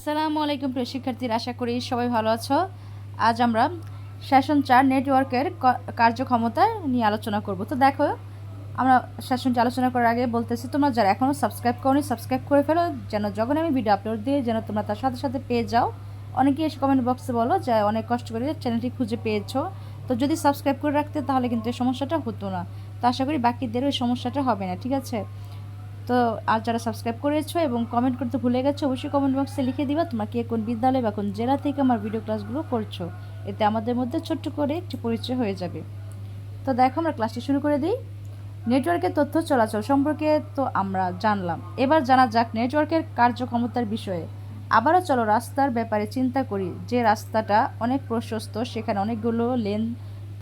আসসালামু আলাইকুম প্রিয় শিক্ষার্থীরা, আশা করি সবাই ভালো আছো। আজ আমরা সেশন চার নেটওয়ার্কের কার্যক্ষমতা নিয়ে আলোচনা করব। তো দেখো, আমরা সেশনটি আলোচনা করার আগে বলতেছি, তোমরা যারা এখনও সাবস্ক্রাইব করনি সাবস্ক্রাইব করে ফেলো, যেন যখন আমি ভিডিও আপলোড দিই, যেন তোমরা তার সাথে সাথে পেয়ে যাও। অনেকেই এসে কমেন্ট বক্সে বলো যে, অনেক কষ্ট করে চ্যানেলটি খুঁজে পেয়েছ। তো যদি সাবস্ক্রাইব করে রাখতে, তাহলে কিন্তু এই সমস্যাটা হতো না। তো আশা করি বাকিদেরও এই সমস্যাটা হবে না, ঠিক আছে? তো আর যারা সাবস্ক্রাইব করেছ এবং কমেন্ট করতে ভুলে গেছো, অবশ্যই কমেন্ট বক্সে লিখে দিবা তোমাকে কোন বিদ্যালয় বা কোন জেলা থেকে আমার ভিডিও ক্লাসগুলো করছ। এতে আমাদের মধ্যে ছোট্ট করে একটি পরিচয় হয়ে যাবে। তো দেখো আমরা ক্লাসটি শুরু করে দিই। নেটওয়ার্কের তথ্য চলাচল সম্পর্কে তো আমরা জানলাম। এবার জানা যাক নেটওয়ার্কের কার্যক্ষমতার বিষয়ে। আবারও চলো রাস্তার ব্যাপারে চিন্তা করি। যে রাস্তাটা অনেক প্রশস্ত, সেখানে অনেকগুলো লেন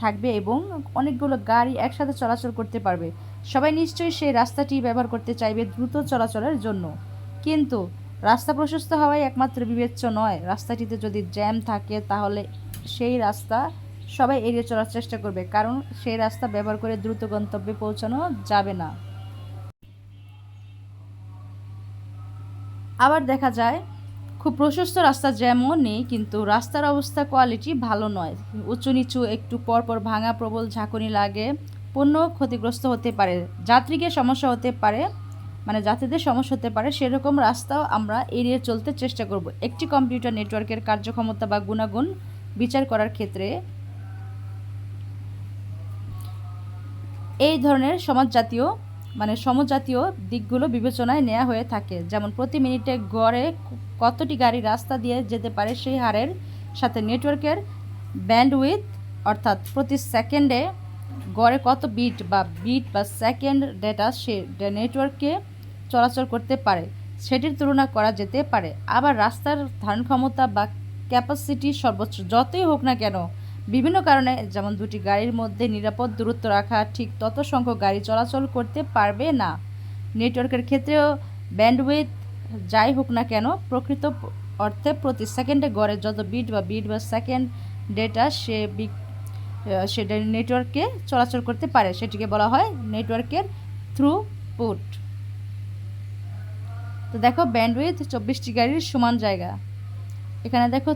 থাকবে এবং অনেকগুলো গাড়ি একসাথে চলাচল করতে পারবে। সবাই নিশ্চয়ই সেই রাস্তাটি ব্যবহার করতে চাইবে দ্রুত চলাচলের জন্য। কিন্তু রাস্তা প্রশস্ত হওয়াই একমাত্র বিবেচ্য নয়। রাস্তাটিতে যদি জ্যাম থাকে, তাহলে সেই রাস্তা সবাই এড়িয়ে চলার চেষ্টা করবে, কারণ সেই রাস্তা ব্যবহার করে দ্রুত গন্তব্যে পৌঁছানো যাবে না। আবার দেখা যায়, খুব প্রশস্ত রাস্তা যেমন নেই, কিন্তু রাস্তার অবস্থা, কোয়ালিটি ভালো নয়। উঁচু নিচু, একটু পরপর ভাঙা, প্রবল ঝাঁকুনি লাগে। পণ্য ক্ষতিগ্রস্ত হতে পারে। যাত্রীকে সমস্যা হতে পারে মানে যাত্রীদের সমস্যা হতে পারে, সেরকম রাস্তাও আমরা এড়িয়ে চলতে চেষ্টা করব। একটি কম্পিউটার নেটওয়ার্কের কার্যক্ষমতা বা গুণাগুণ বিচার করার ক্ষেত্রে এই ধরনের সমাজজাতীয় মানে সমজাতীয় দিকগুলো বিবেচনায় নেওয়া হয়ে থাকে। যেমন প্রতি মিনিটে গড়ে কতটি গাড়ি রাস্তা দিয়ে যেতে পারে সেই হারের সাথে নেটওয়ার্কের ব্যান্ডউইথ, অর্থাৎ প্রতি সেকেন্ডে গড়ে কত বিট বা বিট বা সেকেন্ড ডেটা সে নেটওয়ার্কে চলাচল করতে পারে, সেটির তুলনা করা যেতে পারে। আবার রাস্তার ধারণ ক্ষমতা বা ক্যাপাসিটি সর্বোচ্চ যতই হোক না কেন, বিভিন্ন কারণে যেমন দুটি গাড়ির মধ্যে নিরাপদ দূরত্ব রাখা ঠিক তত সংখ্যক গাড়ি চলাচল করতে পারবে না। নেটওয়ার্কের ক্ষেত্রেও ব্যান্ডউইথ যাই হোক না কেন, প্রকৃত অর্থে প্রতি সেকেন্ডে গড়ে যত বিট বা বিট বা সেকেন্ড ডেটা সে সেটা নেটওয়ার্কে চলাচল করতে পারে। সেটিকে বলা হয় নেটওয়ার্কের থ্রু পুট তো দেখো ব্যান্ডউইথ চব্বিশটি গাড়ির সমান জায়গা। এখানে দেখো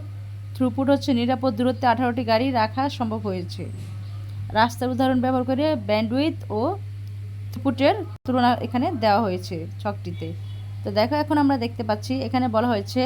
থ্রুপুট হচ্ছে নিরাপদ দূরত্বে আঠারোটি গাড়ি রাখা সম্ভব হয়েছে। রাস্তার উদাহরণ ব্যবহার করে ব্যান্ডউইথ ও থ্রুপুটের তুলনা এখানে দেওয়া হয়েছে ছকটিতে। তো দেখো, এখন আমরা দেখতে পাচ্ছি, এখানে বলা হয়েছে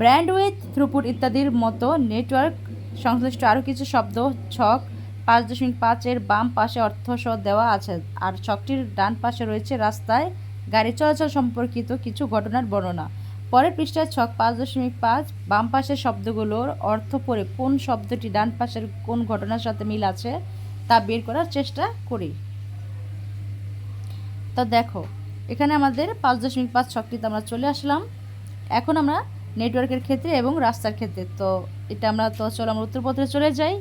ব্র্যান্ডউইথ থ্রুপুট ইত্যাদির মতো নেটওয়ার্ক সংশ্লিষ্ট আরও কিছু শব্দ, ছক, পাঁচ দশমিক পাঁচের বাম পাশে অর্থসহ দেওয়া আছে। আর ছকটির ডান পাশে রয়েছে রাস্তায় গাড়ি চলাচল সম্পর্কিত কিছু ঘটনার বর্ণনা। পরের পৃষ্ঠায় ছক পাঁচ দশমিক পাঁচ, বাম পাশের শব্দগুলোর অর্থ পড়ে কোন শব্দটি ডান পাশের কোন ঘটনার সাথে মিল আছে তা বের করার চেষ্টা করি। তো দেখো, এখানে আমাদের পাঁচ দশমিক পাঁচ ছকটিতে আমরা চলে আসলাম। এখন আমরা নেটওয়ার্কের ক্ষেত্রে এবং রাস্তার ক্ষেত্রে। তো এটা আমরা তো চলো আমরা উত্তরপত্রে চলে যাই।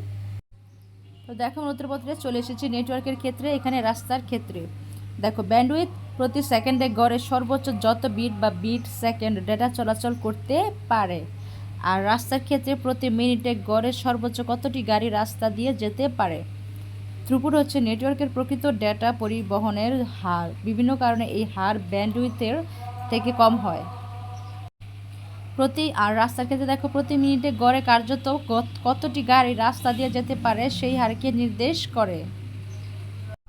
তো দেখো আমরা উত্তরপত্রে চলে এসেছি নেটওয়ার্কের ক্ষেত্রে, এখানে রাস্তার ক্ষেত্রে। দেখো ব্যান্ডউইথ প্রতি সেকেন্ডে গড়ে সর্বোচ্চ যত বিট বা বিট সেকেন্ড ডেটা চলাচল করতে পারে। আর রাস্তার ক্ষেত্রে প্রতি মিনিটে গড়ে সর্বোচ্চ কতটি গাড়ি রাস্তা দিয়ে যেতে পারে? থ্রুপুট হচ্ছে নেটওয়ার্কের প্রকৃত ডেটা পরিবহনের হার। বিভিন্ন কারণে এই হার ব্যান্ডউইথের থেকে কম হয়। প্রতি, আর রাস্তার ক্ষেত্রে দেখো প্রতি মিনিটে গড়ে কার্যত কত- কতটি গাড়ি রাস্তা দিয়ে যেতে পারে সেই হারকে নির্দেশ করে।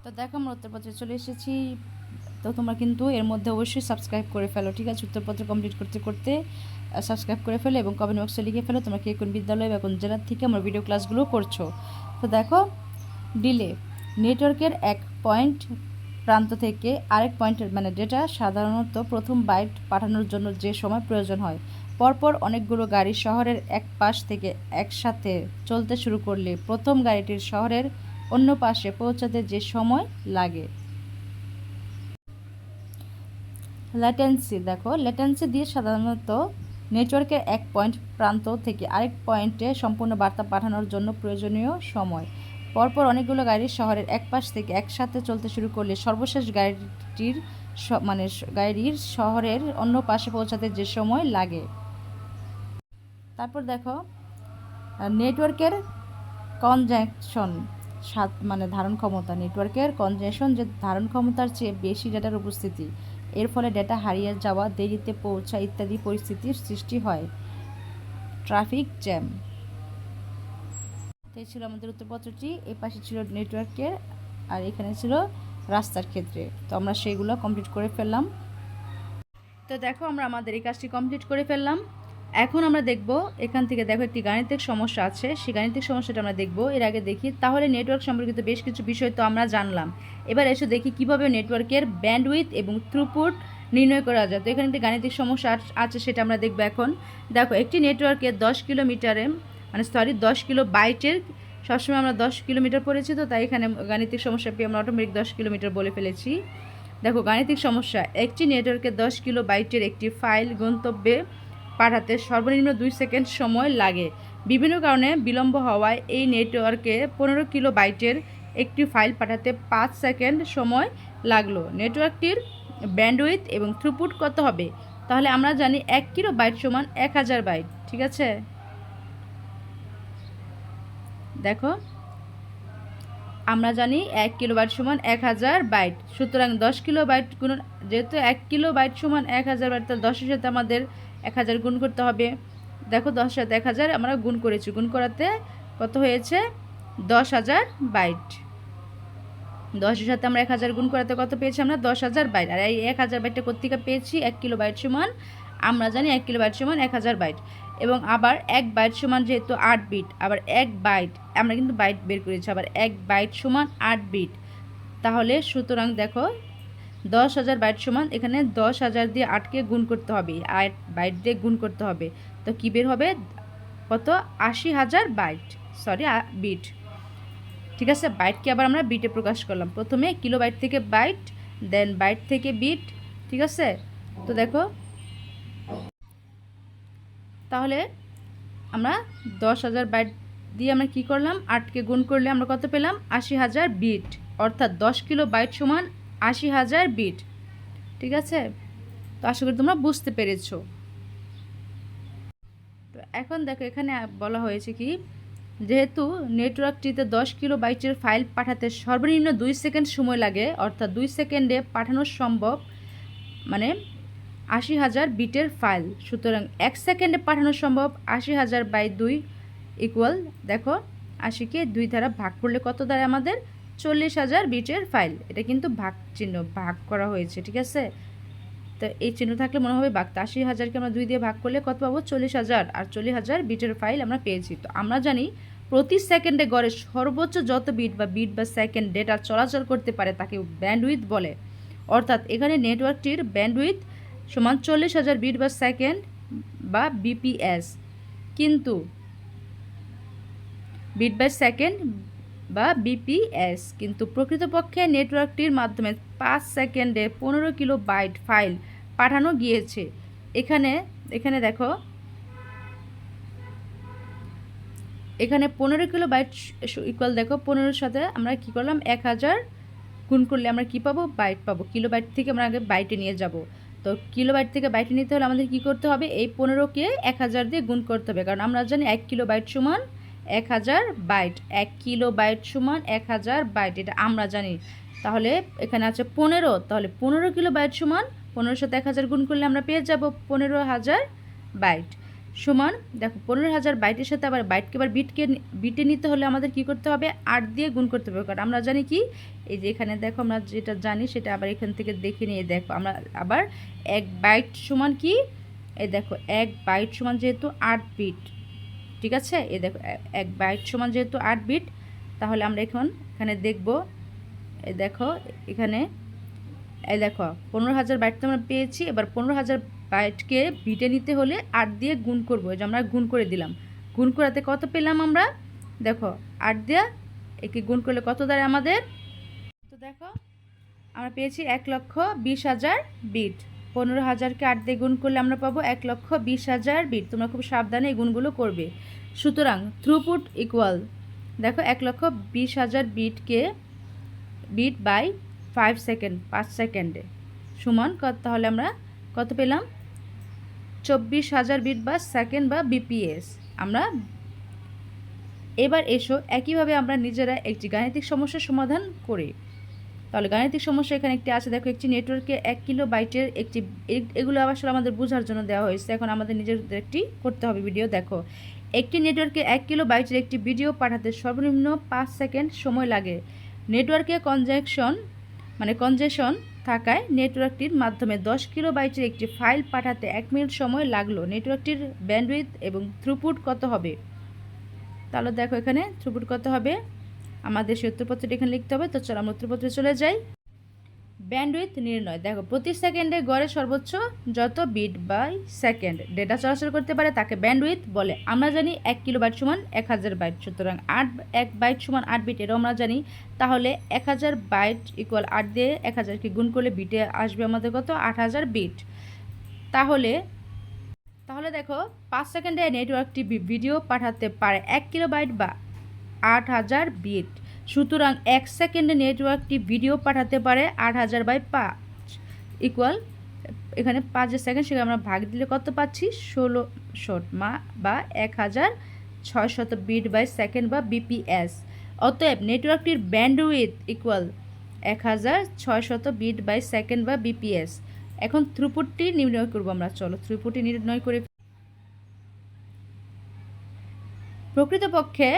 তো দেখো আমরা উত্তরপত্রে চলে এসেছি। তো তোমরা কিন্তু এর মধ্যে অবশ্যই সাবস্ক্রাইব করে ফেলো, ঠিক আছে? উত্তরপত্র কমপ্লিট করতে করতে সাবস্ক্রাইব করে ফেলো এবং কমেন্ট বক্সে লিখে ফেলো তোমরা কে কোন বিদ্যালয় বা কোন জেলার থেকে আমার ভিডিও ক্লাসগুলো করছ। তো দেখো ডিলে নেটওয়ার্কের এক পয়েন্ট প্রান্ত থেকে আরেক পয়েন্টের মানে ডেটা সাধারণত প্রথম বাইট পাঠানোর জন্য যে সময় প্রয়োজন হয়। পরপর অনেকগুলো গাড়ি শহরের এক পাশ থেকে একসাথে চলতে শুরু করলে প্রথম গাড়িটির শহরের অন্য পাশে পৌঁছাতে যে সময় লাগে। ল্যাটেন্সি দেখো ল্যাটেন্সি দিয়ে সাধারণত নেটওয়ার্কের এক পয়েন্ট প্রান্ত থেকে আরেক পয়েন্টে সম্পূর্ণ বার্তা পাঠানোর জন্য প্রয়োজনীয় সময়। পরপর অনেকগুলো গাড়ি শহরের এক পাশ থেকে একসাথে চলতে শুরু করলে সর্বশেষ গাড়িটির মানে গাড়ির শহরের অন্য পাশে পৌঁছাতে যে সময় লাগে। তারপর দেখো নেটওয়ার্কের কনজ্যাকশন সাত মানে ধারণ ক্ষমতা নেটওয়ার্কের কনজেশন যে ধারণ ক্ষমতার চেয়ে বেশি ডেটার উপস্থিতি, এর ফলে ডেটা হারিয়ে যাওয়া, দেরিতে পৌঁছা ইত্যাদি পরিস্থিতির সৃষ্টি হয়। ট্রাফিক জ্যাম এই ছিল আমাদের উত্তরপত্রটি এই পাশে ছিল নেটওয়ার্কের আর এখানে ছিল রাস্তার ক্ষেত্রে। তো আমরা সেইগুলো কমপ্লিট করে ফেললাম। তো দেখো, আমরা আমাদের এই কাজটি কমপ্লিট করে ফেললাম। এখন আমরা দেখব, এখান থেকে দেখো একটি গাণিতিক সমস্যা আছে। সেই গাণিতিক সমস্যাটা আমরা দেখব, এর আগে দেখি। তাহলে নেটওয়ার্ক সম্পর্কিত বেশ কিছু বিষয় তো আমরা জানলাম। এবার এসে দেখি কীভাবে নেটওয়ার্কের ব্যান্ডউইথ এবং থ্রুপুট নির্ণয় করা যায়। তো এখানে একটি গাণিতিক সমস্যা আছে সেটা আমরা দেখব এখন। দেখো, একটি নেটওয়ার্কে দশ কিলোমিটারে মানে সরি দশ কিলো বাইটের সবসময় আমরা দশ কিলোমিটার পড়েছি তো, তাই এখানে গাণিতিক সমস্যা পেয়ে আমরা অটোমেটিক দশ কিলোমিটার বলে ফেলেছি। দেখো, গাণিতিক সমস্যা, একটি নেটওয়ার্কে দশ কিলো বাইটের একটি ফাইল গন্তব্যে পাঠাতে সর্বনিম্ন দুই সেকেন্ড সময় লাগে। বিভিন্ন কারণে বিলম্ব হওয়ায় এই নেটওয়ার্কে পনেরো কিলো বাইটের একটি ফাইল পাঠাতে পাঁচ সেকেন্ড সময় লাগল। নেটওয়ার্কটির ব্যান্ডউইথ এবং থ্রুপুট কত হবে? তাহলে আমরা জানি এক কিলো বাইট সমান এক হাজার বাইট, ঠিক আছে? দেখো, আমরা জানি এক কিলো বাইট সমান এক হাজার বাইট। সুতরাং দশ কিলো বাইট গুণ যেহেতু এক কিলো বাইট সমান এক হাজার বাইট, তাহলে দশের সাথে আমাদের এক হাজার গুণ করতে হবে। দেখো দশ সাথে এক হাজার আমরা গুণ করেছি। গুণ করাতে কত হয়েছে? দশ হাজার বাইট। দশের সাথে আমরা এক হাজার গুণ করাতে কত পেয়েছি আমরা? দশ হাজার বাইট। আর এই এক হাজার বাইটটা কোথেকে পেয়েছি? এক কিলো বাইট সমান, আমরা জানি এক কিলো বাইট সমান এক হাজার বাইট। এবং আবার এক বাইট সমান যেহেতু আট বিট, আবার এক বাইট, আমরা কিন্তু বাইট বের করেছি। আবার এক বাইট সমান আট বিট। তাহলে সুতরাং দেখো দশ হাজার বাইট সমান এখানে দশ হাজার দিয়ে আটকে গুণ করতে হবে। আট বাইট দিয়ে গুণ করতে হবে। তো কী বের হবে? কত? আশি হাজার বাইট। সরি বিট ঠিক আছে? বাইটকে আবার আমরা বিটে প্রকাশ করলাম। প্রথমে কিলো বাইট থেকে বাইট দেন বাইট থেকে বিট ঠিক আছে? তো দেখো। তাহলে আমরা দশ হাজার বাইট দিয়ে আমরা কী করলাম? আটকে গুণ করলে আমরা কত পেলাম? আশি হাজার বিট অর্থাৎ দশ কিলো বাইট সমান আশি হাজার বিট। ঠিক আছে? তো আশা করি তোমরা বুঝতে পেরেছ। তো এখন দেখো, এখানে বলা হয়েছে কি, যেহেতু নেটওয়ার্কটিতে দশ কিলো বাইটের ফাইল পাঠাতে সর্বনিম্ন দুই সেকেন্ড সময় লাগে, অর্থাৎ দুই সেকেন্ডে পাঠানো সম্ভব মানে আশি হাজার বিটের ফাইল। সুতরাং এক সেকেন্ডে পাঠানো সম্ভব, আশি হাজার বাই দুই ইকুয়াল দেখো, আশিকে দুই দ্বারা ভাগ করলে কত দাঁড়ায় আমাদের? চল্লিশ হাজার বিটের ফাইল। এটা কিন্তু ভাগ চিহ্ন, ভাগ করা হয়েছে, ঠিক আছে? তো এই চিহ্ন থাকলে মনে হবে তো আশি হাজারকে আমরা দুই দিয়ে ভাগ করলে কত পাবো? চল্লিশ হাজার। আর চল্লিশ হাজার বিটের ফাইল আমরা পেয়েছি। তো আমরা জানি প্রতি সেকেন্ডে গড়ে সর্বোচ্চ যত বিট বা বিট বা সেকেন্ড ডেটা চলাচল করতে পারে তাকে ব্যান্ডউইথ বলে। অর্থাৎ এখানে নেটওয়ার্কটির ব্যান্ডউইথ সমান চল্লিশ হাজার বিট বা সেকেন্ড বা বিপিএস। কিন্তু বিট বাই সেকেন্ড বা বিপিএস কিন্তু প্রকৃতপক্ষে নেটওয়ার্কটির মাধ্যমে পাঁচ সেকেন্ডে পনেরো কিলো বাইট ফাইল পাঠানো গিয়েছে। এখানে এখানে দেখো। এখানে পনেরো কিলো বাইট ইকুয়াল দেখো, পনেরোর সাথে আমরা কি করলাম? এক হাজার গুণ করলে আমরা কি পাবো? বাইট পাবো। কিলো বাইট থেকে আমরা আগে বাইটে নিয়ে যাব। তো কিলো বাইট থেকে বাইটে নিতে হলে আমাদের কি করতে হবে? এই পনেরোকে এক হাজার দিয়ে গুণ করতে হবে। কারণ আমরা জানি এক কিলো বাইট সমান এক হাজার বাইট, এক কিলো বাইট সমান এক হাজার বাইট, এটা আমরা জানি। তাহলে এখানে আছে পনেরো, তাহলে পনেরো কিলো বাইট সমান পনেরোর সাথে এক হাজার গুণ করলে আমরা পেয়ে যাব পনেরো হাজার বাইট। সমান, দেখো পনেরো হাজার বাইটের সাথে আবার বাইটকে আবার বিটকে বিটে নিতে হলে আমাদের কি করতে হবে? আট দিয়ে গুণ করতে হবে। কারণ আমরা জানি কি? এই যে এখানে দেখো আমরা যেটা জানি সেটা আবার এখান থেকে দেখে নিয়ে দেখো। আমরা আবার এক বাইট সমান কি? এই দেখো, এক বাইট সমান যেহেতু আট বিট। ঠিক আছে? এ দেখো এক বাইট সমান যেহেতু আট বিট তাহলে আমরা এখন এখানে দেখব, এ দেখো, এখানে এই দেখো, পনেরো হাজার বাইট তো আমরা পেয়েছি, এবার পনেরো হাজার বাইটকে বিটে নিতে হলে আট দিয়ে গুণ করব যে আমরা গুণ করে দিলাম। গুণ করাতে কত পেলাম আমরা? দেখো, আট দিয়ে একে গুণ করলে কত দাঁড়ায় আমাদের? তো দেখো, আমরা পেয়েছি এক লক্ষ বিশ হাজার বিট পনেরো হাজারকে আট দিয়ে গুণ করলে আমরা পাবো এক লক্ষ বিশ হাজার বিট। তোমরা খুব সাবধানে এই গুণগুলো করবে। সুতরাং থ্রুপুট ইকুয়াল দেখো এক লক্ষ বিশ হাজার বিটকে বিট বাই ফাইভ সেকেন্ড পাঁচ সেকেন্ডে সমান তাহলে আমরা কত পেলাম? চব্বিশ হাজার বিট বা সেকেন্ড বা বিপিএস আমরা এবার এসো, একইভাবে আমরা নিজেরা একটি গাণিতিক সমস্যার সমাধান করি তাহলে গাণিতিক সমস্যা এখানে একটি আছে। দেখো, একটি নেটওয়ার্কে এক কিলো বাইটের একটি এগুলো আসলে আমাদের বোঝার জন্য দেওয়া হয়েছে। এখন আমাদের নিজেদের একটি করতে হবে ভিডিও। দেখো, একটি নেটওয়ার্কে এক কিলো বাইটের একটি ভিডিও পাঠাতে সর্বনিম্ন পাঁচ সেকেন্ড সময় লাগে। নেটওয়ার্কে কনজেকশন মানে কনজেশন থাকায় নেটওয়ার্কটির মাধ্যমে দশ কিলো বাইটের একটি ফাইল পাঠাতে এক মিনিট সময় লাগল। নেটওয়ার্কটির ব্যান্ডউইথ এবং থ্রুপুট কত হবে? তাহলে দেখো এখানে থ্রুপুট কত হবে? আমাদের সেই উত্তরপত্রটি এখানে লিখতে হবে। তো চলো আমরা উত্তরপত্রে চলে যাই। ব্যান্ডউইথ নির্ণয়। দেখো, প্রতি সেকেন্ডে গড়ে সর্বোচ্চ যত বিট বাই সেকেন্ড ডেটা চলাচল করতে পারে তাকে ব্যান্ডউইথ বলে। আমরা জানি এক কিলো বাইট সমান এক হাজার বাইট। সুতরাং আট, এক বাইট সমান আট বিট এটাও আমরা জানি। তাহলে এক হাজার বাইট ইকুয়াল আট দিয়ে এক হাজারকে গুণ করলে বিটে আসবে আমাদের কত? আট হাজার বিট। তাহলে তাহলে দেখো, পাঁচ সেকেন্ডে নেটওয়ার্কটি ভিডিও পাঠাতে পারে। এক কিলো বাইট বা আট হাজার বিট। সুতরাং এক সেকেন্ডে নেটওয়ার্কটি ভিডিও পাঠাতে পারে আট হাজার বাই পাঁচ। ইকুয়াল এখানে পাঁচ সেকেন্ড, সেখানে আমরা ভাগ দিলে কত পাচ্ছি? ষোলো শট মা, বা এক হাজার ছয় শত বিট বাই সেকেন্ড বা বিপিএস। অতএব নেটওয়ার্কটির ব্যান্ডউইথ ইকুয়াল এক হাজার ছয় শত বিট বাই সেকেন্ড বা বিপিএস। এখন থ্রুপুটটি নির্ণয় করব আমরা। চলো থ্রুপুটটি নির্ণয় করে প্রকৃতপক্ষে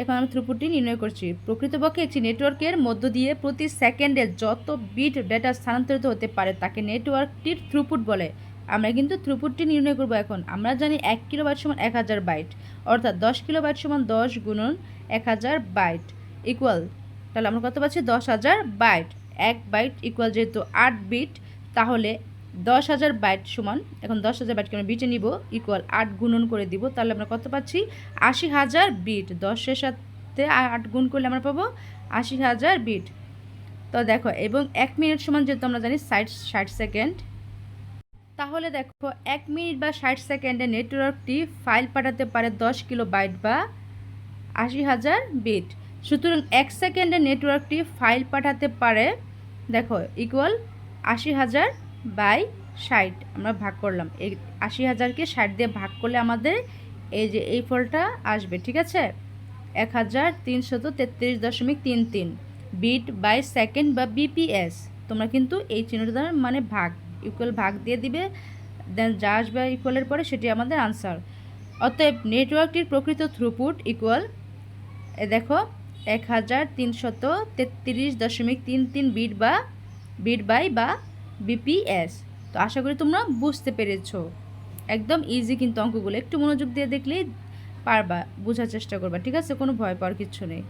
এখন আমি থ্রুপুটটি নির্ণয় করছি। প্রকৃতপক্ষে একটি নেটওয়ার্কের মধ্য দিয়ে প্রতি সেকেন্ডে যত বিট ডেটা স্থানান্তরিত হতে পারে, তাকে নেটওয়ার্কটির থ্রুপুট বলে। আমরা কিন্তু থ্রুপুটটি নির্ণয় করব এখন। আমরা জানি এক কিলো বাইট সমান এক হাজার বাইট অর্থাৎ দশ কিলো বাইট সমান দশ গুণন এক হাজার বাইট ইকুয়াল তাহলে আমরা কত পাচ্ছি? দশ হাজার বাইট এক বাইট ইকুয়াল যেহেতু আট বিট তাহলে দশ হাজার বাইট সমান, এখন দশ হাজার বাইটকে আমরা বিটে নিব? ইকুয়াল আট গুণন করে দিব, তাহলে আমরা কত পাচ্ছি? আশি হাজার বিট। দশের সাথে আট গুণ করলে আমরা পাবো আশি হাজার বিট। তো দেখো, এবং এক মিনিট সমান যেহেতু আমরা জানি ষাট ষাট সেকেন্ড। তাহলে দেখো, এক মিনিট বা ষাট সেকেন্ডে নেটওয়ার্কটি ফাইল পাঠাতে পারে দশ কিলো বাইট বা আশি হাজার বিট। সুতরাং এক সেকেন্ডে নেটওয়ার্কটি ফাইল পাঠাতে পারে, দেখো ইকুয়াল আশি হাজার বাই ষাট। আমরা ভাগ করলাম। এই আশি হাজারকে ষাট দিয়ে ভাগ করলে আমাদের এই যে এই ফলটা আসবে, ঠিক আছে? এক হাজার তিনশত তেত্রিশ দশমিক তিন তিন। বিট বাই সেকেন্ড বা বিপিএস। তোমরা কিন্তু এই চিহ্নটা মানে ভাগ ইকুয়াল ভাগ দিয়ে দিবে দেন যা আসবে ইকুয়ালের পরে সেটি আমাদের আনসার অতএব নেটওয়ার্কটির প্রকৃত থ্রুপুট ইকুয়াল এ দেখো, এক হাজার তিনশত তেত্রিশ দশমিক তিন তিন বিট বা, বিট বাই বা বিপিএস তো আশা করি তোমরা বুঝতে পেরেছ। একদম ইজি কিন্তু অঙ্কগুলো। একটু মনোযোগ দিয়ে দেখলেই পারবা, বোঝার চেষ্টা করবা, ঠিক আছে? কোনো ভয় পাওয়ার কিচ্ছু নেই।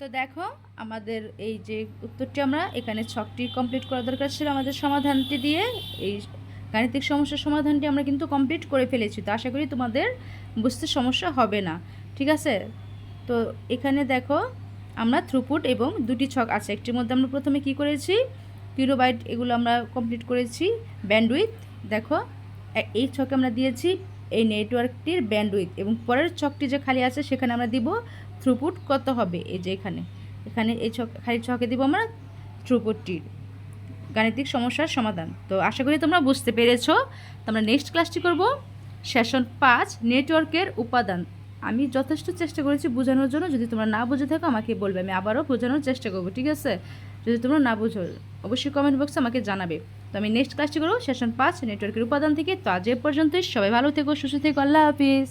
তো দেখো, আমাদের এই যে উত্তরটি আমরা এখানে ছকটি কমপ্লিট করা দরকার ছিল আমাদের সমাধানটি দিয়ে। এই গাণিতিক সমস্যার সমাধানটি আমরা কিন্তু কমপ্লিট করে ফেলেছি। তো আশা করি তোমাদের বুঝতে সমস্যা হবে না, ঠিক আছে? তো এখানে দেখো, আমরা থ্রুপুট এবং দুটি ছক আছে। একটির মধ্যে আমরা প্রথমে কি করেছি? কিলোবাইট এগুলো আমরা কমপ্লিট করেছি ব্যান্ডউইথ দেখো এই ছকে আমরা দিয়েছি এই নেটওয়ার্কটির ব্যান্ডউইথ এবং পরের ছকটি যে খালি আছে সেখানে আমরা দিব থ্রুপুট কত হবে, এই যে এখানে। এখানে এই ছক, খালি ছকে দিব আমরা থ্রুপুটটির গাণিতিক সমস্যার সমাধান। তো আশা করি তোমরা বুঝতে পেরেছ। তো আমরা নেক্সট ক্লাসটি করব। সেশন পাঁচ নেটওয়ার্কের উপাদান। আমি যথেষ্ট চেষ্টা করেছি বোঝানোর জন্য। যদি তোমরা না বুঝে থাকো, আমাকে বলবে। আমি আবারও বোঝানোর চেষ্টা করব। ঠিক আছে? যদি তোমরা না বুঝো, অবশ্যই কমেন্ট বক্সে আমাকে জানাবে। তো আমি নেক্সট ক্লাসটি করব। সেশন পাঁচ নেটওয়ার্কের উপাদান থেকে। তো আজ এ পর্যন্ত সবাই ভালো থেকো, সুস্থ থেকো। আল্লাহ হাফিজ।